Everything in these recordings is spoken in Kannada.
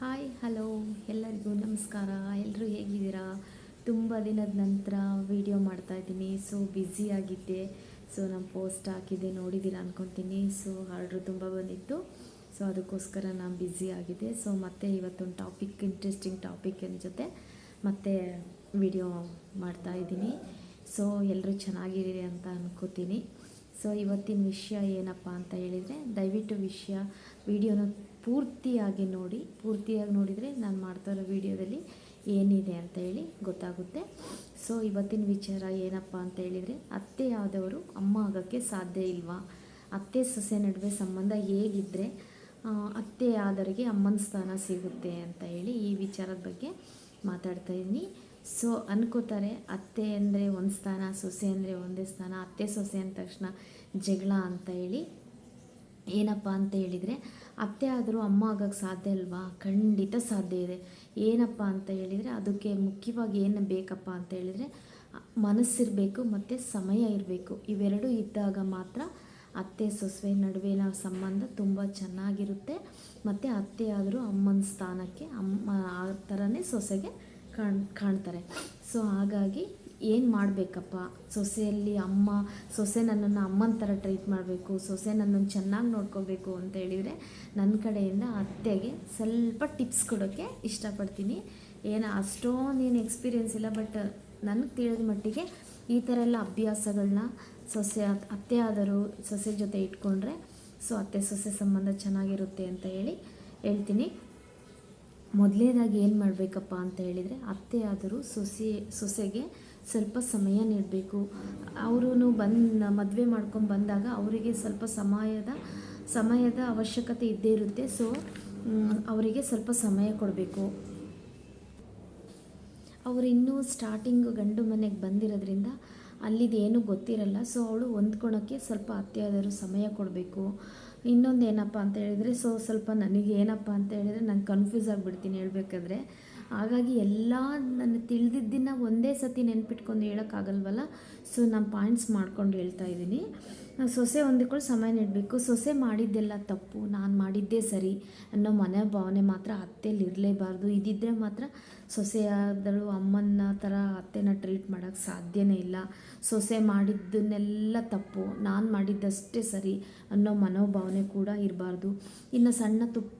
ಹಾಯ್ ಹಲೋ ಎಲ್ಲರಿಗೂ ನಮಸ್ಕಾರ. ಎಲ್ಲರೂ ಹೇಗಿದ್ದೀರಾ? ತುಂಬ ದಿನದ ನಂತರ ವೀಡಿಯೋ ಮಾಡ್ತಾಯಿದ್ದೀನಿ ಸೊ ಆಗಿದ್ದೆ. ಸೊ ನಾನು ಪೋಸ್ಟ್ ಹಾಕಿದ್ದೆ, ನೋಡಿದ್ದೀರಾ ಅಂದ್ಕೊತೀನಿ ಸೊ ಆರ್ಡ್ರ್ ತುಂಬ ಬಂದಿತ್ತು. ಸೊ ಅದಕ್ಕೋಸ್ಕರ ನಾನು ಬ್ಯುಸಿ ಆಗಿದ್ದೆ. ಸೊ ಮತ್ತೆ ಇವತ್ತೊಂದು ಟಾಪಿಕ್ ಇಂಟ್ರೆಸ್ಟಿಂಗ್ ಟಾಪಿಕ್ ಜೊತೆ ಮತ್ತೆ ವಿಡಿಯೋ ಮಾಡ್ತಾಯಿದ್ದೀನಿ ಸೊ ಎಲ್ಲರೂ ಚೆನ್ನಾಗಿರಿ ಅಂತ ಅನ್ಕೋತೀನಿ. ಸೊ ಇವತ್ತಿನ ವಿಷಯ ಏನಪ್ಪ ಅಂತ ಹೇಳಿದರೆ, ದಯವಿಟ್ಟು ವಿಷಯ ವಿಡಿಯೋನ ಪೂರ್ತಿಯಾಗಿ ನೋಡಿ, ಪೂರ್ತಿಯಾಗಿ ನೋಡಿದರೆ ನಾನು ಮಾಡ್ತಾ ಇರೋ ವಿಡಿಯೋದಲ್ಲಿ ಏನಿದೆ ಅಂತ ಹೇಳಿ ಗೊತ್ತಾಗುತ್ತೆ. ಸೊ ಇವತ್ತಿನ ವಿಚಾರ ಏನಪ್ಪ ಅಂತ ಹೇಳಿದರೆ, ಅತ್ತೆ ಆದವರು ಅಮ್ಮ ಆಗೋಕ್ಕೆ ಸಾಧ್ಯ ಇಲ್ವಾ? ಅತ್ತೆ ಸೊಸೆ ನಡುವೆ ಸಂಬಂಧ ಹೇಗಿದ್ದರೆ ಅತ್ತೆ ಆದವರಿಗೆ ಅಮ್ಮನ ಸ್ಥಾನ ಸಿಗುತ್ತೆ ಅಂತ ಹೇಳಿ ಈ ವಿಚಾರದ ಬಗ್ಗೆ ಮಾತಾಡ್ತಾ ಇದ್ದೀನಿ. ಸೊ ಅನ್ಕೋತಾರೆ, ಅತ್ತೆ ಅಂದರೆ ಒಂದು ಸ್ಥಾನ, ಸೊಸೆ ಅಂದರೆ ಒಂದೇ ಸ್ಥಾನ, ಅತ್ತೆ ಸೊಸೆ ಅಂದ ತಕ್ಷಣ ಜಗಳ ಅಂತ ಹೇಳಿ ಏನಪ್ಪ ಅಂತ ಹೇಳಿದರೆ ಅತ್ತೆ ಆದರೂ ಅಮ್ಮ ಆಗೋಕ್ಕೆ ಸಾಧ್ಯ ಅಲ್ವಾ ಖಂಡಿತ ಸಾಧ್ಯ ಇದೆ. ಏನಪ್ಪ ಅಂತ ಹೇಳಿದರೆ ಅದಕ್ಕೆ ಮುಖ್ಯವಾಗಿ ಏನು ಬೇಕಪ್ಪ ಅಂತ ಹೇಳಿದರೆ ಮನಸ್ಸಿರಬೇಕು ಮತ್ತು ಸಮಯ ಇರಬೇಕು. ಇವೆರಡೂ ಇದ್ದಾಗ ಮಾತ್ರ ಅತ್ತೆ ಸೊಸೆ ನಡುವಿನ ಸಂಬಂಧ ತುಂಬ ಚೆನ್ನಾಗಿರುತ್ತೆ. ಮತ್ತು ಅತ್ತೆ ಆದರೂ ಅಮ್ಮನ ಸ್ಥಾನಕ್ಕೆ ಅಮ್ಮ ಆ ಥರನೇ ಸೊಸೆಗೆ ಕಾಣ್, ಕಾಣ್ತಾರೆ. ಸೊ ಹಾಗಾಗಿ ಏನು ಮಾಡಬೇಕಪ್ಪ? ಸೊಸೆಯಲ್ಲಿ ಅಮ್ಮ, ಸೊಸೆ ನನ್ನನ್ನು ಅಮ್ಮನ ಥರ ಟ್ರೀಟ್ ಮಾಡಬೇಕು, ಸೊಸೆ ನನ್ನನ್ನು ಚೆನ್ನಾಗಿ ನೋಡ್ಕೋಬೇಕು ಅಂತ ಹೇಳಿದರೆ ನನ್ನ ಕಡೆಯಿಂದ ಅತ್ತೆಗೆ ಸ್ವಲ್ಪ ಟಿಪ್ಸ್ ಕೊಡೋಕ್ಕೆ ಇಷ್ಟಪಡ್ತೀನಿ. ಏನು, ಅಷ್ಟೊಂದು ಏನು ಎಕ್ಸ್ಪೀರಿಯೆನ್ಸ್ ಇಲ್ಲ ಬಟ್ ನನಗೆ ತಿಳಿದ ಮಟ್ಟಿಗೆ ಈ ಥರ ಎಲ್ಲ ಅಭ್ಯಾಸಗಳನ್ನ ಸೊಸೆ ಅತ್- ಅತ್ತೆ ಆದರೂ ಸೊಸೆ ಜೊತೆ ಇಟ್ಕೊಂಡ್ರೆ ಸೊ ಅತ್ತೆ ಸೊಸೆ ಸಂಬಂಧ ಚೆನ್ನಾಗಿರುತ್ತೆ ಅಂತ ಹೇಳಿ ಹೇಳ್ತೀನಿ. ಮೊದಲನೇದಾಗಿ ಏನು ಮಾಡಬೇಕಪ್ಪ ಅಂತ ಹೇಳಿದರೆ ಅತ್ತೆ ಆದರೂ ಸೊಸೆ, ಸೊಸೆಗೆ ಸ್ವಲ್ಪ ಸಮಯ ನೀಡಬೇಕು. ಅವರು ಬಂದು, ಮದುವೆ ಮಾಡ್ಕೊಂಡು ಬಂದಾಗ ಅವರಿಗೆ ಸ್ವಲ್ಪ ಸಮಯದ ಸಮಯದ ಅವಶ್ಯಕತೆ ಇದ್ದೇ ಇರುತ್ತೆ. ಸೊ ಅವರಿಗೆ ಸ್ವಲ್ಪ ಸಮಯ ಕೊಡಬೇಕು. ಅವರು ಇನ್ನೂ ಸ್ಟಾರ್ಟಿಂಗ್ ಗಂಡು ಮನೆಗೆ ಬಂದಿರೋದ್ರಿಂದ ಅಲ್ಲಿದೇನು ಗೊತ್ತಿರಲ್ಲ. ಸೊ ಅವಳು ಹೊಂದ್ಕೊಳ್ಳೋಕ್ಕೆ ಸ್ವಲ್ಪ ಅತ್ಯಾದರೂ ಸಮಯ ಕೊಡಬೇಕು. ಇನ್ನೊಂದು ಏನಪ್ಪ ಅಂತ ಹೇಳಿದರೆ, ಸೊ ಸ್ವಲ್ಪ ನನಗೆ ಏನಪ್ಪ ಅಂತ ಹೇಳಿದರೆ ನಾನು ಕನ್ಫ್ಯೂಸ್ ಆಗಿಬಿಡ್ತೀನಿ ಹೇಳಬೇಕಾದ್ರೆ. ಹಾಗಾಗಿ ಎಲ್ಲ ನನ್ನ ತಿಳಿದಿದ್ದನ್ನು ಒಂದೇ ಸತಿ ನೆನ್ಪಿಟ್ಕೊಂಡು ಹೇಳೋಕ್ಕಾಗಲ್ವಲ್ಲ? ಸೊ, ನಾನು ಪಾಯಿಂಟ್ಸ್ ಮಾಡ್ಕೊಂಡು ಹೇಳ್ತಾ ಇದ್ದೀನಿ. ಸೊಸೆ ಹೊಂದಿಕೊಳ್ಳಿ ಸಮಯ ನೀಡಬೇಕು. ಸೊಸೆ ಮಾಡಿದ್ದೆಲ್ಲ ತಪ್ಪು, ನಾನು ಮಾಡಿದ್ದೇ ಸರಿ ಅನ್ನೋ ಮನೆ ಭಾವನೆ ಮಾತ್ರ ಅತ್ತೆಯಲ್ಲಿ ಇರಲೇಬಾರ್ದು. ಇದಿದ್ದರೆ ಮಾತ್ರ ಸೊಸೆಯಾದಳು ಅಮ್ಮನ ಥರ ಅತ್ತೆನ ಟ್ರೀಟ್ ಮಾಡೋಕ್ಕೆ ಸಾಧ್ಯನೇ ಇಲ್ಲ. ಸೊಸೆ ಮಾಡಿದ್ದನ್ನೆಲ್ಲ ತಪ್ಪು, ನಾನು ಮಾಡಿದ್ದಷ್ಟೇ ಸರಿ ಅನ್ನೋ ಮನೋಭಾವನೆ ಕೂಡ ಇರಬಾರ್ದು. ಇನ್ನು ಸಣ್ಣ ತುಪ್ಪ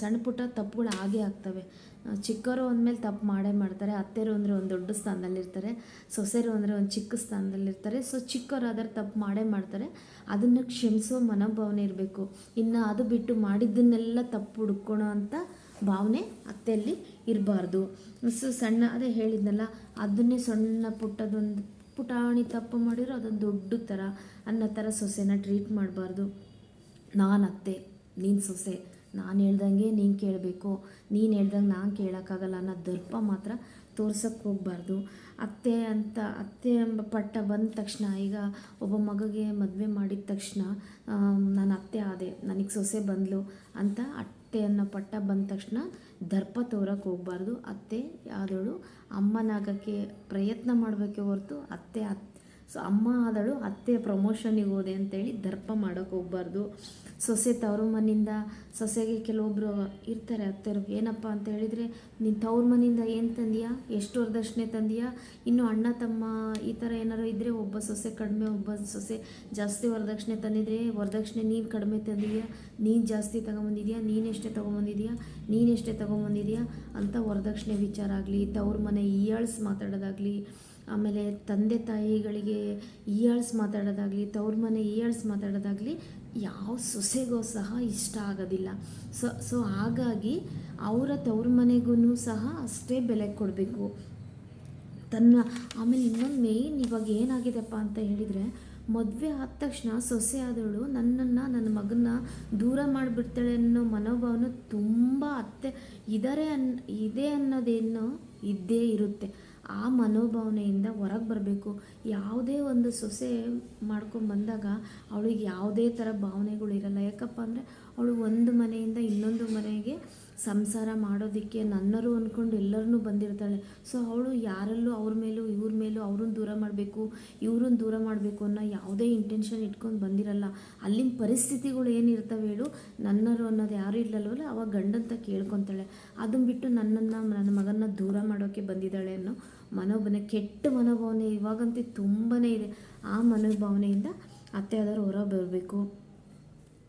ಸಣ್ಣ ಪುಟ್ಟ ತಪ್ಪುಗಳು ಆಗೇ ಆಗ್ತವೆ. ಚಿಕ್ಕವರು ಅಂದಮೇಲೆ ತಪ್ಪು ಮಾಡೇ ಮಾಡ್ತಾರೆ. ಅತ್ತೆರು ಅಂದರೆ ಒಂದು ದೊಡ್ಡ ಸ್ಥಾನದಲ್ಲಿರ್ತಾರೆ. ಸೊಸೆರು ಅಂದರೆ ಒಂದು ಚಿಕ್ಕ ಸ್ಥಾನದಲ್ಲಿರ್ತಾರೆ. ಸೊ ಚಿಕ್ಕವರಾದ್ರೆ ತಪ್ಪು ಮಾಡೇ ಮಾಡ್ತಾರೆ. ಅದನ್ನು ಕ್ಷಮಿಸೋ ಮನೋಭಾವನೆ ಇರಬೇಕು. ಇನ್ನು ಅದು ಬಿಟ್ಟು ಮಾಡಿದ್ದನ್ನೆಲ್ಲ ತಪ್ಪು ಹುಡ್ಕೊಳೋ ಅಂತ ಭಾವನೆ ಅತ್ತೆಯಲ್ಲಿ ಇರಬಾರ್ದು. ಸೊ, ಸಣ್ಣ ಅದೇ ಹೇಳಿದ್ನಲ್ಲ, ಅದನ್ನೇ ಸಣ್ಣ ಪುಟ್ಟದೊಂದು ಪುಟಾಣಿ ತಪ್ಪು ಮಾಡಿರೋ ಅದೊಂದು ದೊಡ್ಡ ಥರ ಅನ್ನೋ ಥರ ಸೊಸೆನ ಟ್ರೀಟ್ ಮಾಡಬಾರ್ದು. ನಾನು ಅತ್ತೆ, ನೀನು ಸೊಸೆ. ನಾನು ಹೇಳ್ದಂಗೆ ನೀನು ಕೇಳಬೇಕು, ನೀನು ಹೇಳ್ದಂಗೆ ನಾನು ಕೇಳೋಕ್ಕಾಗಲ್ಲ ಅನ್ನೋ ದರ್ಪ ಮಾತ್ರ ತೋರ್ಸೋಕ್ಕೆ ಹೋಗಬಾರ್ದು. ಅತ್ತೆ ಅಂತ, ಅತ್ತೆ ಎಂಬ ಪಟ್ಟ ಬಂದ ತಕ್ಷಣ, ಈಗ ಒಬ್ಬ ಮಗಗೆ ಮದುವೆ ಮಾಡಿದ ತಕ್ಷಣ ನಾನು ಅತ್ತೆ ಆದೆ, ನನಗೆ ಸೊಸೆ ಬಂದಳು ಅಂತ ಅತ್ತೆ ಅನ್ನೋ ಪಟ್ಟ ಬಂದ ತಕ್ಷಣ ದರ್ಪ ತೋರಕ್ಕೆ ಹೋಗ್ಬಾರ್ದು. ಅತ್ತೆ ಆದವಳು ಅಮ್ಮನಾಗೋಕ್ಕೆ ಪ್ರಯತ್ನ ಮಾಡಬೇಕೆ ಹೊರತು ಅತ್ತೆ ಅತ್ತೆ ಸೊ ಅಮ್ಮ ಆದಳು, ಅತ್ತೆ ಪ್ರಮೋಷನಿಗೆ ಹೋದೆ ಅಂತೇಳಿ ದರ್ಪ ಮಾಡೋಕೆ ಹೋಗ್ಬಾರ್ದು. ಸೊಸೆ ತವ್ರ ಮನೆಯಿಂದ ಸೊಸೆಗೆ ಕೆಲವೊಬ್ಬರು ಇರ್ತಾರೆ ಅತ್ತೆರು ಏನಪ್ಪ ಅಂತ ಹೇಳಿದರೆ, ನೀನು ತವ್ರ ಮನೆಯಿಂದ ಏನು ತಂದೀಯಾ? ಎಷ್ಟು ವರದಕ್ಷಿಣೆ ತಂದೀಯಾ? ಇನ್ನು ಅಣ್ಣ ತಮ್ಮ ಈ ಥರ ಏನಾರು ಇದ್ದರೆ ಒಬ್ಬ ಸೊಸೆ ಕಡಿಮೆ, ಒಬ್ಬ ಸೊಸೆ ಜಾಸ್ತಿ ವರದಕ್ಷಿಣೆ ತಂದಿದ್ರೆ, ವರದಕ್ಷಿಣೆ ನೀನು ಕಡಿಮೆ ತಂದಿದೆಯಾ? ನೀನು ಜಾಸ್ತಿ ತಗೊಂಬಂದಿದ್ಯಾ? ನೀನೆಷ್ಟೇ ತೊಗೊಂಬಂದಿದ್ಯಾ? ಎಷ್ಟೇ ತೊಗೊಂಬಂದಿದ್ಯಾ? ಅಂತ ವರದಕ್ಷಿಣೆ ವಿಚಾರ ಆಗಲಿ ತವ್ರ ಮನೆ ಈಯಳ್ಸ್ ಮಾತಾಡೋದಾಗಲಿ ಆಮೇಲೆ ತಂದೆ ತಾಯಿಗಳಿಗೆ ಇಯಾಳ್ಸ್ ಮಾತಾಡೋದಾಗಲಿ, ತವ್ರ ಮನೆ ಇಯಾಳ್ಸ್ ಮಾತಾಡೋದಾಗಲಿ ಯಾವ ಸೊಸೆಗೂ ಸಹ ಇಷ್ಟ ಆಗೋದಿಲ್ಲ. ಸೊ ಸೊ ಹಾಗಾಗಿ ಅವರ ತವ್ರ ಮನೆಗೂ ಸಹ ಅಷ್ಟೇ ಬೆಲೆ ಕೊಡಬೇಕು. ತನ್ನ, ಆಮೇಲೆ ಇನ್ನೊಂದು ಮೇಯ್ನ್ ಇವಾಗ ಏನಾಗಿದೆಪ್ಪ ಅಂತ ಹೇಳಿದರೆ, ಮದುವೆ ಆದ ತಕ್ಷಣ ಸೊಸೆ ಆದವಳು ನನ್ನನ್ನು, ನನ್ನ ಮಗನ್ನ ದೂರ ಮಾಡಿಬಿಡ್ತಾಳೆ ಅನ್ನೋ ಮನೋಭಾವನ ತುಂಬ ಅತ್ತೆ, ಇದಾರೆ ಅನ್, ಇದೆ ಅನ್ನೋದೇನೋ ಇದ್ದೇ ಇರುತ್ತೆ. ಆ ಮನೋಭಾವನೆಯಿಂದ ಹೊರಗೆ ಬರಬೇಕು. ಯಾವುದೇ ಒಂದು ಸೊಸೆ ಮಾಡ್ಕೊಂಡು ಬಂದಾಗ ಅವಳಿಗೆ ಯಾವುದೇ ಥರ ಭಾವನೆಗಳು ಇರಲ್ಲ. ಯಾಕಪ್ಪ ಅಂದರೆ ಅವಳು ಒಂದು ಮನೆಯಿಂದ ಇನ್ನೊಂದು ಮನೆಗೆ ಸಂಸಾರ ಮಾಡೋದಕ್ಕೆ ನನ್ನರು ಅಂದ್ಕೊಂಡು ಎಲ್ಲರನ್ನೂ ಬಂದಿರ್ತಾಳೆ. ಸೊ ಅವಳು ಯಾರಲ್ಲೂ ಅವ್ರ ಮೇಲೂ, ಇವ್ರ ಮೇಲೂ ಅವ್ರನ್ನ ದೂರ ಮಾಡಬೇಕು, ಇವ್ರನ್ನ ದೂರ ಮಾಡಬೇಕು ಅನ್ನೋ ಯಾವುದೇ ಇಂಟೆನ್ಷನ್ ಇಟ್ಕೊಂಡು ಬಂದಿರಲ್ಲ. ಅಲ್ಲಿನ ಪರಿಸ್ಥಿತಿಗಳು ಏನಿರ್ತವೆ ಹೇಳು, ನನ್ನರು ಅನ್ನೋದು ಯಾರೂ ಇಲ್ಲಲ್ವಲ್ಲ ಅವಾಗ ಗಂಡಂತ ಕೇಳ್ಕೊತಾಳೆ. ಅದನ್ನ ಬಿಟ್ಟು ನನ್ನನ್ನು, ನನ್ನ ಮಗನ ದೂರ ಮಾಡೋಕ್ಕೆ ಬಂದಿದ್ದಾಳೆ ಅನ್ನೋ ಮನೋಭಾವನೆ, ಕೆಟ್ಟ ಮನೋಭಾವನೆ ಇವಾಗಂತೂ ತುಂಬಾ ಇದೆ. ಆ ಮನೋಭಾವನೆಯಿಂದ ಅತ್ತೆ ಆದವರು ಹೊರ ಬರಬೇಕು.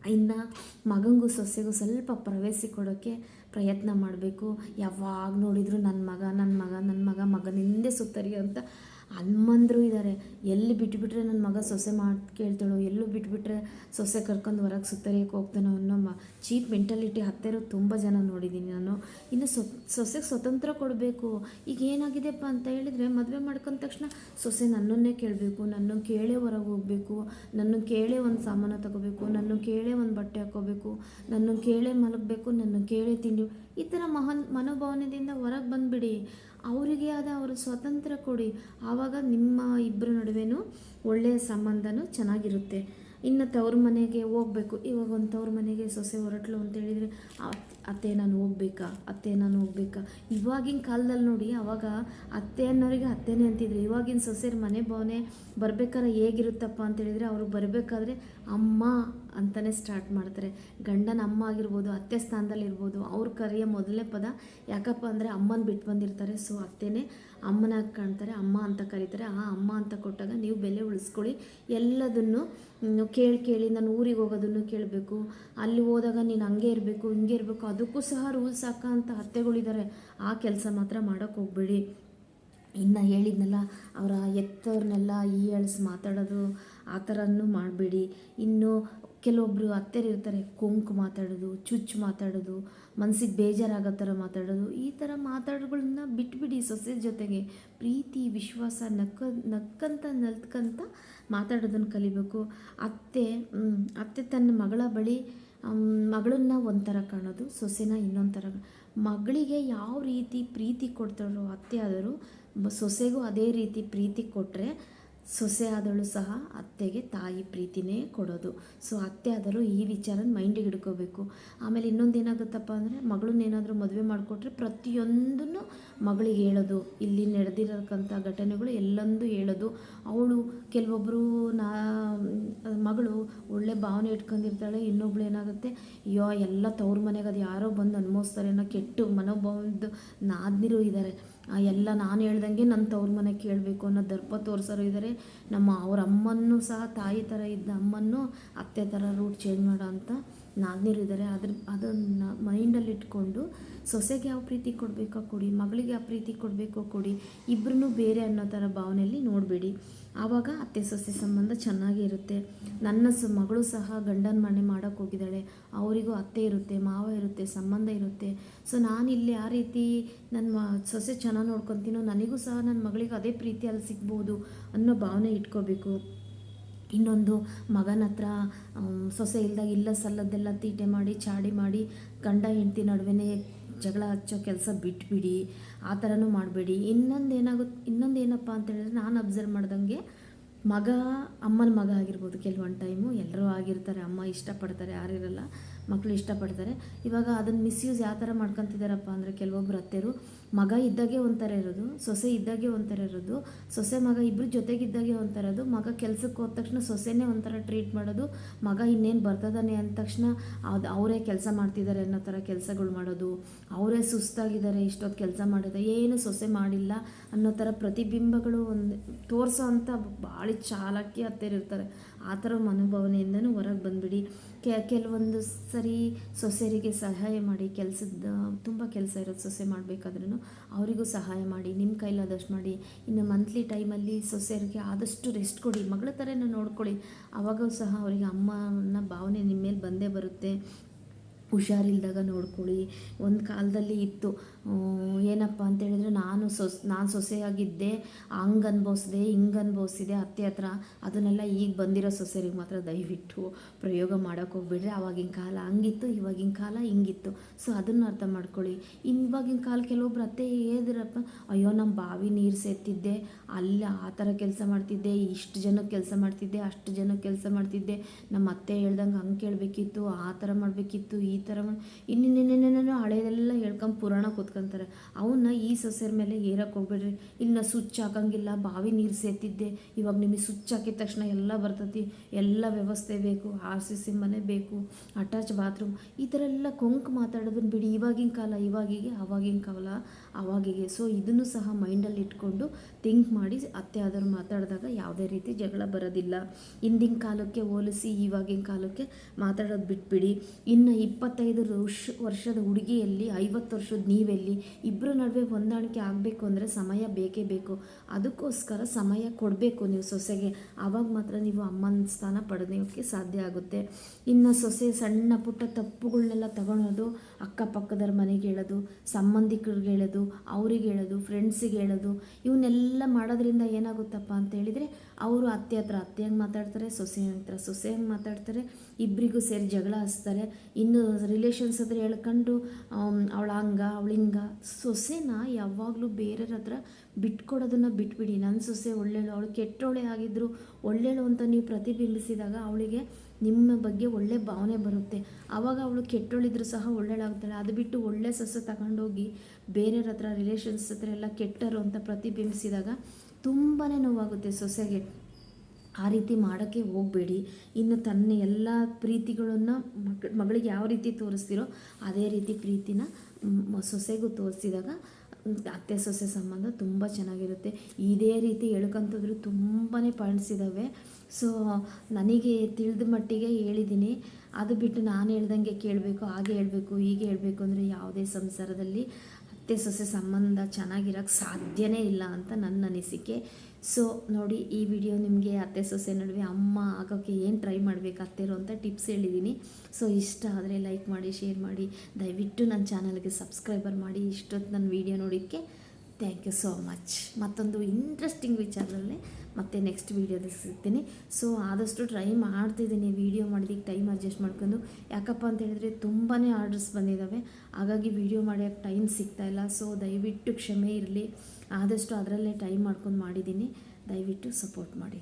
ಇನ್ನು ಮಗನಿಗೂ ಸೊಸೆಗೂ ಸ್ವಲ್ಪ ಪ್ರವೇಶಿ ಕೊಡೋಕ್ಕೆ ಪ್ರಯತ್ನ ಮಾಡಬೇಕು. ಯಾವಾಗ ನೋಡಿದರೂ ನನ್ನ ಮಗ ನನ್ನ ಮಗ ನನ್ನ ಮಗ ಮಗನಿಂದೆ ಸುತ್ತರಿ ಅಂತ ಅಮ್ಮಂದರು ಇದ್ದಾರೆ ಎಲ್ಲಿ ಬಿಟ್ಬಿಟ್ರೆ ನನ್ನ ಮಗ ಸೊಸೆ ಮಾಡಿ ಕೇಳ್ತಾಳೋ, ಎಲ್ಲೂ ಬಿಟ್ಬಿಟ್ರೆ ಸೊಸೆ ಕರ್ಕೊಂಡು ಹೊರಗೆ ಸುತ್ತರಿಯಕ್ಕೆ ಹೋಗ್ತಾನೋ ಅನ್ನೋ ಮ, ಚೀಪ್ ಮೆಂಟಾಲಿಟಿ ಹತ್ತಿರ ತುಂಬ ಜನ ನೋಡಿದ್ದೀನಿ ನಾನು. ಇನ್ನು ಸೊ, ಸೊಸೆಗೆ ಸ್ವತಂತ್ರ ಕೊಡಬೇಕು. ಈಗ ಏನಾಗಿದೆಪ್ಪ ಅಂತ ಹೇಳಿದರೆ ಮದುವೆ ಮಾಡ್ಕೊಂಡ ತಕ್ಷಣ ಸೊಸೆ ನನ್ನನ್ನೇ ಕೇಳಬೇಕು ನನ್ನ ಕೇಳೇ ಹೊರಗೆ ಹೋಗಬೇಕು ನನ್ನ ಕೇಳೇ ಒಂದು ಸಾಮಾನು ತಗೋಬೇಕು ನನ್ನ ಕೇಳೇ ಒಂದು ಬಟ್ಟೆ ಹಾಕೋಬೇಕು ನನ್ನ ಕೇಳೇ ಮಲಗಬೇಕು ನನ್ನ ಕೇಳೇ ತಿಂಡಿ, ಈ ಥರ ಮಹನ್, ಮನೋಭಾವನೆಯಿಂದ ಹೊರಗೆ ಬಂದುಬಿಡಿ. ಅವರಿಗೆ ಆದ ಅವರು ಸ್ವತಂತ್ರ ಕೊಡಿ. ಆವಾಗ ನಿಮ್ಮ ಇಬ್ಬರ ನಡುವೆನೂ ಒಳ್ಳೆಯ ಸಂಬಂಧನೂ ಚೆನ್ನಾಗಿರುತ್ತೆ. ಇನ್ನು ತವ್ರ ಮನೆಗೆ ಹೋಗ್ಬೇಕು. ಇವಾಗ ಒಂದು ತವ್ರ ಮನೆಗೆ ಸೊಸೆ ಹೊರಟ್ಲು ಅಂತ ಹೇಳಿದರೆ ಅತ್ತೆ ನಾನು ಹೋಗ್ಬೇಕಾ? ಅತ್ತೆ ನಾನು ಹೋಗ್ಬೇಕಾ? ಇವಾಗಿನ ಕಾಲದಲ್ಲಿ ನೋಡಿ, ಅವಾಗ ಅತ್ತೆ ಅನ್ನೋರಿಗೆ ಅತ್ತೆನೇ ಅಂತಿದ್ರು. ಇವಾಗಿನ ಸೊಸೆಯರ ಮನೆ ಭಾವನೆ ಬರ್ಬೇಕಾದ್ರೆ ಹೇಗಿರುತ್ತಪ್ಪ ಅಂತ ಹೇಳಿದರೆ, ಅವರು ಬರಬೇಕಾದ್ರೆ, ಅಮ್ಮ ಅಂತಲೇ ಸ್ಟಾರ್ಟ್ ಮಾಡ್ತಾರೆ. ಗಂಡನ ಅಮ್ಮ ಆಗಿರ್ಬೋದು, ಅತ್ತೆ ಸ್ಥಾನದಲ್ಲಿರ್ಬೋದು, ಅವ್ರ ಕರೆಯೋ ಮೊದಲನೇ ಪದ ಯಾಕಪ್ಪ ಅಂದರೆ ಅಮ್ಮನ ಬಿಟ್ಟು ಬಂದಿರ್ತಾರೆ. ಸೊ ಅತ್ತೆನೇ ಅಮ್ಮನ ಕಾಣ್ತಾರೆ, ಅಮ್ಮ ಅಂತ ಕರೀತಾರೆ. ಆ ಅಮ್ಮ ಅಂತ ಕೊಟ್ಟಾಗ ನೀವು ಬೆಲೆ ಉಳಿಸ್ಕೊಳ್ಳಿ. ಎಲ್ಲದನ್ನು ಕೇಳಿ ಕೇಳಿ, ನಾನು ಊರಿಗೆ ಹೋಗೋದನ್ನು ಕೇಳಬೇಕು. ಅಲ್ಲಿ ಹೋದಾಗ ನೀನು ಹಂಗೆ ಇರಬೇಕು, ಹಿಂಗೆ ಇರಬೇಕು, ಅದಕ್ಕೂ ಸಹ ರೂಲ್ಸ್ ಹಾಕೋಂಥ ಅಂತ ಅತ್ತೆಗಳಿದ್ದಾರೆ ಆ ಕೆಲಸ ಮಾತ್ರ ಮಾಡೋಕ್ಕೆ ಹೋಗಬೇಡಿ. ಇನ್ನು ಹೇಳಿದ್ನಲ್ಲ, ಅವರ ಎತ್ತವ್ರನ್ನೆಲ್ಲ ಹೀಯಾಳಿಸಿ ಮಾತಾಡೋದು, ಆ ಥರನೂ ಮಾಡಬೇಡಿ. ಇನ್ನು ಕೆಲವೊಬ್ಬರು ಅತ್ತೆರಿರ್ತಾರೆ ಕೊಂಕು ಮಾತಾಡೋದು, ಚುಚ್ಚು ಮಾತಾಡೋದು, ಮನ್ಸಿಗೆ ಬೇಜಾರಾಗೋ ಥರ ಮಾತಾಡೋದು, ಈ ಥರ ಮಾತಾಡೋಗಳನ್ನ ಬಿಟ್ಬಿಡಿ ಸೊಸೆ ಜೊತೆಗೆ. ಪ್ರೀತಿ, ವಿಶ್ವಾಸ, ನಕ್ಕ, ನಕ್ಕಂತ, ನಲ್ತ್ಕಂತ ಮಾತಾಡೋದನ್ನು ಕಲಿಬೇಕು. ಅತ್ತೆ ಅತ್ತೆ ತನ್ನ ಮಗಳ ಬಳಿ ಮಗಳನ್ನ ಒಂಥರ ಕಾಣೋದು, ಸೊಸೆನ ಇನ್ನೊಂದು ಥರ ಮಗಳಿಗೆ ಯಾವ ರೀತಿ ಪ್ರೀತಿ ಕೊಡ್ತಾರೋ ಅತ್ತೆ ಆದರೂ ಸೊಸೆಗೂ ಅದೇ ರೀತಿ ಪ್ರೀತಿ ಕೊಟ್ಟರೆ ಸೊಸೆ ಆದಳು ಸಹ ಅತ್ತೆಗೆ ತಾಯಿ ಪ್ರೀತಿನೇ ಕೊಡೋದು. ಸೊ, ಅತ್ತೆ ಆದರೂ ಈ ವಿಚಾರನ ಮೈಂಡಿಗೆ ಹಿಡ್ಕೋಬೇಕು. ಆಮೇಲೆ ಇನ್ನೊಂದು ಏನಾಗುತ್ತಪ್ಪ ಅಂದರೆ ಮಗಳನ್ನೇನಾದರೂ ಮದುವೆ ಮಾಡಿಕೊಟ್ರೆ ಪ್ರತಿಯೊಂದನ್ನು ಮಗಳಿಗೆ ಹೇಳೋದು. ಇಲ್ಲಿ ನಡೆದಿರತಕ್ಕಂಥ ಘಟನೆಗಳು ಎಲ್ಲೊಂದು ಹೇಳೋದು. ಅವಳು ಕೆಲವೊಬ್ಬರು ನಾ, ಮಗಳು ಒಳ್ಳೆ ಭಾವನೆ ಇಟ್ಕೊಂಡಿರ್ತಾಳೆ, ಇನ್ನೊಬ್ಳು ಏನಾಗುತ್ತೆ, ಅಯ್ಯೋ, ಎಲ್ಲ ತವ್ರ ಮನೆಗೆ ಅದು ಯಾರೋ ಬಂದು ಅನುಭವಿಸ್ತಾರೆ ಅನ್ನೋ ಕೆಟ್ಟು ಮನೋಭಾವದ ನಾದ್ನಿರು ಇದ್ದಾರೆ. ಎಲ್ಲ ನಾನು ಹೇಳ್ದಂಗೆ ನನ್ನ ತವ್ರ ಮನೆ ಕೇಳಬೇಕು ಅನ್ನೋ ದರ್ಪ ತೋರಿಸೋರು ಇದ್ದಾರೆ ನಮ್ಮ ಅವ್ರ ಅಮ್ಮನ್ನು ಸಹ ತಾಯಿ ಥರ ಇದ್ದ ಅಮ್ಮನ್ನು ಅತ್ತೆ ಥರ ರೂಟ್ ಚೇಂಜ್ ಮಾಡೋ ಅಂತ ನಾದ್ನೀರು ಇದ್ದಾರೆ ಅದ್ರ ಅದನ್ನು ಮೈಂಡಲ್ಲಿ ಇಟ್ಕೊಂಡು ಸೊಸೆಗೆ ಯಾವ ಪ್ರೀತಿ ಕೊಡಬೇಕೋ ಕೊಡಿ, ಮಗಳಿಗೆ ಯಾವ ಪ್ರೀತಿ ಕೊಡಬೇಕೋ ಕೊಡಿ ಇಬ್ಬರೂ ಬೇರೆ ಅನ್ನೋ ಥರ ಭಾವನೆಯಲ್ಲಿ ನೋಡಬೇಡಿ. ಆವಾಗ ಅತ್ತೆ ಸೊಸೆ ಸಂಬಂಧ ಚೆನ್ನಾಗಿ ಇರುತ್ತೆ. ನನ್ನ ಸ ಮಗಳು ಸಹ ಗಂಡನ ಮನೆ ಮಾಡೋಕ್ಕೆ ಹೋಗಿದ್ದಾಳೆ. ಅವರಿಗೂ ಅತ್ತೆ ಇರುತ್ತೆ, ಮಾವ ಇರುತ್ತೆ, ಸಂಬಂಧ ಇರುತ್ತೆ. ಸೊ ನಾನು ಇಲ್ಲಿ ಆ ರೀತಿ ನನ್ನ ಮ, ಸೊಸೆ ಚೆನ್ನಾಗಿ ನೋಡ್ಕೊತೀನೋ, ನನಗೂ ಸಹ ನನ್ನ ಮಗಳಿಗೆ ಅದೇ ಪ್ರೀತಿ ಅಲ್ಲಿ ಸಿಗ್ಬೋದು ಅನ್ನೋ ಭಾವನೆ ಇಟ್ಕೋಬೇಕು. ಇನ್ನೊಂದು ಮಗನ ಹತ್ರ ಸೊಸೆ ಇಲ್ದಾಗ ಇಲ್ಲ ಸಲ್ಲದ್ದೆಲ್ಲ ತೀಟೆ ಮಾಡಿ, ಚಾಡಿ ಮಾಡಿ, ಗಂಡ ಹೆಂಡತಿ ನಡುವೆ ಜಗಳ ಹಚ್ಚೋ ಕೆಲಸ ಬಿಟ್ಬಿಡಿ, ಆ ಥರನೂ ಮಾಡಬೇಡಿ. ಇನ್ನೊಂದು ಏನಾಗುತ್ತೆ ಇನ್ನೊಂದು ಏನಪ್ಪ ಅಂತ ಹೇಳಿದ್ರೆ ನಾನು ಅಬ್ಸರ್ವ್ ಮಾಡ್ದಂಗೆ ಮಗ, ಅಮ್ಮನ ಮಗ ಆಗಿರ್ಬೋದು ಕೆಲವೊಂದು ಟೈಮು ಎಲ್ಲರೂ ಆಗಿರ್ತಾರೆ. ಅಮ್ಮ ಇಷ್ಟಪಡ್ತಾರೆ ಯಾರಿರಲ್ಲ ಮಕ್ಕಳು ಇಷ್ಟಪಡ್ತಾರೆ. ಇವಾಗ ಅದನ್ನು ಮಿಸ್ಯೂಸ್ ಯಾವ ಥರ ಮಾಡ್ಕೊತಿದ್ದಾರಪ್ಪ ಅಂದರೆ ಕೆಲವೊಬ್ರು ಅತ್ತೆರು ಮಗ ಇದ್ದಾಗೆ ಒಂಥರ ಇರೋದು, ಸೊಸೆ ಇದ್ದಾಗೆ ಒಂಥರ ಇರೋದು, ಸೊಸೆ ಮಗ ಇಬ್ಬರು ಜೊತೆಗಿದ್ದಾಗೆ ಒಂಥರ ಇರೋದು, ಮಗ ಕೆಲಸಕ್ಕೆ ಹೋದ ತಕ್ಷಣ ಸೊಸೆನೇ ಒಂಥರ ಟ್ರೀಟ್ ಮಾಡೋದು, ಮಗ ಇನ್ನೇನು ಬರ್ತದಾನೆ ಅಂದ ತಕ್ಷಣ ಅದು ಅವರೇ ಕೆಲಸ ಮಾಡ್ತಿದ್ದಾರೆ ಅನ್ನೋ ಥರ ಕೆಲಸಗಳು ಮಾಡೋದು, ಅವರೇ ಸುಸ್ತಾಗಿದ್ದಾರೆ ಇಷ್ಟೊತ್ತು ಕೆಲಸ ಮಾಡಿದೆ ಏನು ಸೊಸೆ ಮಾಡಿಲ್ಲ ಅನ್ನೋ ಥರ ಪ್ರತಿಬಿಂಬಗಳು ಒಂದು ತೋರಿಸೋ ಅಂಥ ಭಾಳ ಚಾಲಕಿ ಹತ್ತಿರ ಆ ಥರ ಮನೋಭಾವನೆಯಿಂದನೂ ಹೊರಗೆ ಬಂದುಬಿಡಿ. ಕೆಲವೊಂದು ಸರಿ ಸೊಸೆಯರಿಗೆ ಸಹಾಯ ಮಾಡಿ, ಕೆಲಸದ ತುಂಬ ಕೆಲಸ ಇರೋದು ಸೊಸೆ ಮಾಡಬೇಕಾದ್ರೂ ಅವರಿಗೂ ಸಹಾಯ ಮಾಡಿ, ನಿಮ್ಮ ಕೈಲಾದಷ್ಟು ಮಾಡಿ. ಇನ್ನು ಮಂತ್ಲಿ ಟೈಮಲ್ಲಿ ಸೊಸೆಯರಿಗೆ ಆದಷ್ಟು ರೆಸ್ಟ್ ಕೊಡಿ. ಮಗಳ ಥರನೂ ನೋಡ್ಕೊಳ್ಳಿ. ಆವಾಗೂ ಸಹ ಅವರಿಗೆ ಅಮ್ಮನ ಭಾವನೆ ನಿಮ್ಮ ಮೇಲೆ ಬಂದೇ ಬರುತ್ತೆ. ಹುಷಾರಿಲ್ದಾಗ ನೋಡ್ಕೊಳ್ಳಿ. ಒಂದು ಕಾಲದಲ್ಲಿ ಇತ್ತು. ಏನಪ್ಪ ಅಂತ ಹೇಳಿದ್ರೆ ನಾನು ಸೊಸ್, ನಾನು ಸೊಸೆಯಾಗಿದ್ದೆ ಹಂಗೆ ಅನ್ಭವಿಸಿದೆ ಹಿಂಗೆ ಅನ್ಭವಿಸಿದೆ ಅತ್ತೆ ಹತ್ರ, ಅದನ್ನೆಲ್ಲ ಈಗ ಬಂದಿರೋ ಸೊಸೆರಿಗೆ ಮಾತ್ರ ದಯವಿಟ್ಟು ಪ್ರಯೋಗ ಮಾಡೋಕೆ ಹೋಗ್ಬಿಡ್ರಿ. ಆವಾಗಿನ ಕಾಲ ಹಂಗಿತ್ತು, ಇವಾಗಿನ ಕಾಲ ಹಿಂಗಿತ್ತು. ಸೊ, ಅದನ್ನು ಅರ್ಥ ಮಾಡ್ಕೊಳ್ಳಿ. ಇವಾಗಿನ ಕಾಲ ಕೆಲವೊಬ್ರು ಅತ್ತೆ ಏದ್ರಪ್ಪ ಅಯ್ಯೋ ನಮ್ಮ ಬಾವಿ ನೀರು ಸೇರ್ತಿದ್ದೆ ಅಲ್ಲಿ ಆ ಥರ ಕೆಲಸ ಮಾಡ್ತಿದ್ದೆ, ಇಷ್ಟು ಜನಕ್ಕೆ ಕೆಲಸ ಮಾಡ್ತಿದ್ದೆ, ಅಷ್ಟು ಜನಕ್ಕೆ ಕೆಲಸ ಮಾಡ್ತಿದ್ದೆ ನಮ್ಮ ಅತ್ತೆ ಹೇಳ್ದಂಗೆ ಹಂಗೆ ಕೇಳಬೇಕಿತ್ತು, ಆ ಥರ ಮಾಡಬೇಕಿತ್ತು, ಈ ಥರ ಮಾಡಿ ಇನ್ನಿನ್ನೇನೇನೇನೋ ಹಳೆಯದೆಲ್ಲ ಹೇಳ್ಕೊಂಡು ಪುರಾಣ ಕೂತ್ಕೊಂತಾರೆ ಅವನ್ನ ಈ ಸೊಸೆರ ಮೇಲೆ ಏರಕ್ಕೆ ಹೋಗ್ಬೇಡ್ರಿ. ಇಲ್ಲಿ ನಾ ಸ್ವಿಚ್ ಹಾಕಂಗಿಲ್ಲ, ಬಾವಿ ನೀರು ಸೇತಿದ್ದೆ ಇವಾಗ ನಿಮಗೆ ಸ್ವಿಚ್ ಹಾಕಿದ ತಕ್ಷಣ ಎಲ್ಲ ಬರ್ತೈತಿ. ಎಲ್ಲ ವ್ಯವಸ್ಥೆ ಬೇಕು, ಆರ್ ಸಿ ಸಿ ಮನೆ ಬೇಕು, ಅಟ್ಯಾಚ್ ಬಾತ್ರೂಮ್. ಈ ಥರ ಎಲ್ಲ ಕೊಂಕ್ ಮಾತಾಡೋದನ್ನ ಬಿಡಿ. ಇವಾಗಿನ ಕಾಲ, ಇವಾಗಿಗೆ, ಅವಾಗಿನ ಕಾಲ, ಅವಾಗಿಗೆ. ಸೊ, ಇದನ್ನು ಸಹ ಮೈಂಡಲ್ಲಿ ಇಟ್ಕೊಂಡು ಥಿಂಕ್ ಮಾಡಿ ಅತ್ತೆ ಆದವ್ರು ಮಾತಾಡಿದಾಗ ಯಾವುದೇ ರೀತಿ ಜಗಳ ಬರೋದಿಲ್ಲ. ಹಿಂದಿನ ಕಾಲಕ್ಕೆ ಹೋಲಿಸಿ ಇವಾಗಿನ ಕಾಲಕ್ಕೆ ಮಾತಾಡೋದು ಬಿಟ್ಬಿಡಿ. ಇನ್ನು ಇಪ್ಪತ್ತೈದು ವರ್ಷ ವರ್ಷದ ಹುಡುಗಿಯಲ್ಲಿ ಐವತ್ತು ವರ್ಷದ ನೀವೆಲ್ಲಿ ಇಬ್ಬರ ನಡುವೆ ಹೊಂದಾಣಿಕೆ ಆಗಬೇಕು ಅಂದರೆ ಸಮಯ ಬೇಕೇ ಬೇಕು. ಅದಕ್ಕೋಸ್ಕರ ಸಮಯ ಕೊಡಬೇಕು ನೀವು ಸೊಸೆಗೆ. ಆವಾಗ ಮಾತ್ರ ನೀವು ಅಮ್ಮನ ಸ್ಥಾನ ಪಡೆಯೋಕ್ಕೆ ಸಾಧ್ಯ ಆಗುತ್ತೆ. ಇನ್ನು ಸೊಸೆ ಸಣ್ಣ ಪುಟ್ಟ ತಪ್ಪುಗಳನ್ನೆಲ್ಲ ತಗೊಳೋದು, ಅಕ್ಕಪಕ್ಕದವ್ರ ಮನೆಗೆ ಹೇಳೋದು, ಸಂಬಂಧಿಕರಿಗೆ ಹೇಳೋದು, ಅವ್ರಿಗೆ ಹೇಳೋದು ಫ್ರೆಂಡ್ಸಿಗೆ ಹೇಳೋದು ಇವನ್ನೆಲ್ಲ ಮಾಡೋದ್ರಿಂದ ಏನಾಗುತ್ತಪ್ಪ ಅಂತ ಹೇಳಿದರೆ ಅವರು ಅತ್ತೆ ಹತ್ರ, ಅತ್ತೆ ಹಂಗೆ ಮಾತಾಡ್ತಾರೆ, ಸೊಸೆ ಹತ್ರ ಸೊಸೆ ಹಂಗೆ ಮಾತಾಡ್ತಾರೆ ಇಬ್ಬರಿಗೂ ಸೇರಿ ಜಗಳ ಹಚ್ತಾರೆ. ಇನ್ನು ರಿಲೇಷನ್ಸ್ ಹತ್ರ ಹೇಳ್ಕೊಂಡು ಅವಳ ಹಂಗ, ಅವಳ ಹಿಂಗ. ಸೊಸೆನ ಯಾವಾಗಲೂ ಬೇರೆಯವ್ರ ಹತ್ರ ಬಿಟ್ಕೊಡೋದನ್ನು ಬಿಟ್ಬಿಡಿ. ನನ್ನ ಸೊಸೆ ಒಳ್ಳೆಯಳು ಅವಳು ಕೆಟ್ಟವಳೆ ಆಗಿದ್ರು ಒಳ್ಳೆಯಳು ಅಂತ ನೀವು ಪ್ರತಿಬಿಂಬಿಸಿದಾಗ ಅವಳಿಗೆ ನಿಮ್ಮ ಬಗ್ಗೆ ಒಳ್ಳೆ ಭಾವನೆ ಬರುತ್ತೆ. ಆವಾಗ ಅವಳು ಕೆಟ್ಟೋಳಿದ್ರು ಸಹ ಒಳ್ಳೆಯಳಾಗ್ತಾಳೆ ಅದು ಬಿಟ್ಟು ಒಳ್ಳೆ ಸೊಸೆ ತಗೊಂಡೋಗಿ ಬೇರೆಯವ್ರ ಹತ್ರ ರಿಲೇಷನ್ಸ್ ಹತ್ರ ಎಲ್ಲ ಕೆಟ್ಟರು ಅಂತ ಪ್ರತಿಬಿಂಬಿಸಿದಾಗ ತುಂಬಾ ನೋವಾಗುತ್ತೆ ಸೊಸೆಗೆ. ಆ ರೀತಿ ಮಾಡೋಕ್ಕೆ ಹೋಗಬೇಡಿ. ಇನ್ನು ತನ್ನ ಎಲ್ಲ ಪ್ರೀತಿಗಳನ್ನು ಮಕ್, ಮಗಳಿಗೆ ಯಾವ ರೀತಿ ತೋರಿಸ್ತಿರೋ ಅದೇ ರೀತಿ ಪ್ರೀತಿನ ಸೊಸೆಗೂ ತೋರಿಸಿದಾಗ ಅತ್ತೆ ಸೊಸೆ ಸಂಬಂಧ ತುಂಬ ಚೆನ್ನಾಗಿರುತ್ತೆ. ಇದೇ ರೀತಿ ಹೇಳ್ಕೊಂತದ್ರು ತುಂಬಾ ಪಾಯಿಂಟ್ಸ್ ಇದ್ದಾವೆ ಸೊ, ನನಗೆ ತಿಳಿದ ಮಟ್ಟಿಗೆ ಹೇಳಿದ್ದೀನಿ. ಅದು ಬಿಟ್ಟು ನಾನು ಹೇಳ್ದಂಗೆ ಕೇಳಬೇಕು, ಹಾಗೆ ಹೇಳಬೇಕು, ಹೀಗೆ ಹೇಳಬೇಕು ಅಂದರೆ ಯಾವುದೇ ಸಂಸಾರದಲ್ಲಿ ಅತ್ತೆ ಸೊಸೆ ಸಂಬಂಧ ಚೆನ್ನಾಗಿರೋಕ್ಕೆ ಸಾಧ್ಯನೇ ಇಲ್ಲ ಅಂತ ನನ್ನ ಅನಿಸಿಕೆ. ಸೊ ನೋಡಿ, ಈ ವಿಡಿಯೋ ನಿಮಗೆ ಅತ್ತೆ ಸೊಸೆ ನಡುವೆ ಅಮ್ಮ ಆಗೋಕ್ಕೆ ಏನು ಟ್ರೈ ಮಾಡಬೇಕು ಅತ್ತೆರು ಅಂತ ಟಿಪ್ಸ್ ಹೇಳಿದ್ದೀನಿ ಸೊ ಇಷ್ಟ ಆದರೆ ಲೈಕ್ ಮಾಡಿ ಶೇರ್ ಮಾಡಿ. ದಯವಿಟ್ಟು ನನ್ನ ಚಾನಲ್ಗೆ ಸಬ್ಸ್ಕ್ರೈಬರ್ ಮಾಡಿ. ಇಷ್ಟೊತ್ತು ನನ್ನ ವಿಡಿಯೋ ನೋಡೋಕ್ಕೆ ಥ್ಯಾಂಕ್ ಯು ಸೋ ಮಚ್ ಮತ್ತೊಂದು ಇಂಟ್ರೆಸ್ಟಿಂಗ್ ವಿಚಾರದಲ್ಲಿ ಮತ್ತೆ ನೆಕ್ಸ್ಟ್ ವೀಡಿಯೋದಲ್ಲಿ ಸಿಗ್ತೀನಿ. ಸೊ ಆದಷ್ಟು ಟ್ರೈ ಮಾಡ್ತಿದ್ದೀನಿ. ವೀಡಿಯೋ ಮಾಡೋದಕ್ಕೆ ಟೈಮ್ ಅಡ್ಜಸ್ಟ್ ಮಾಡ್ಕೊಂಡು. ಯಾಕಪ್ಪ ಅಂತ ಹೇಳಿದ್ರೆ ತುಂಬಾ ಆರ್ಡರ್ಸ್ ಬಂದಿದ್ದಾವೆ ಹಾಗಾಗಿ ವೀಡಿಯೋ ಮಾಡೋಕ್ಕೆ ಟೈಮ್ ಸಿಗ್ತಾಯಿಲ್ಲ ಸೊ ದಯವಿಟ್ಟು ಕ್ಷಮೆ ಇರಲಿ. ಆದಷ್ಟು ಅದರಲ್ಲೇ ಟೈಮ್ ಮಾಡ್ಕೊಂಡು ಮಾಡಿದ್ದೀನಿ. ದಯವಿಟ್ಟು ಸಪೋರ್ಟ್ ಮಾಡಿ.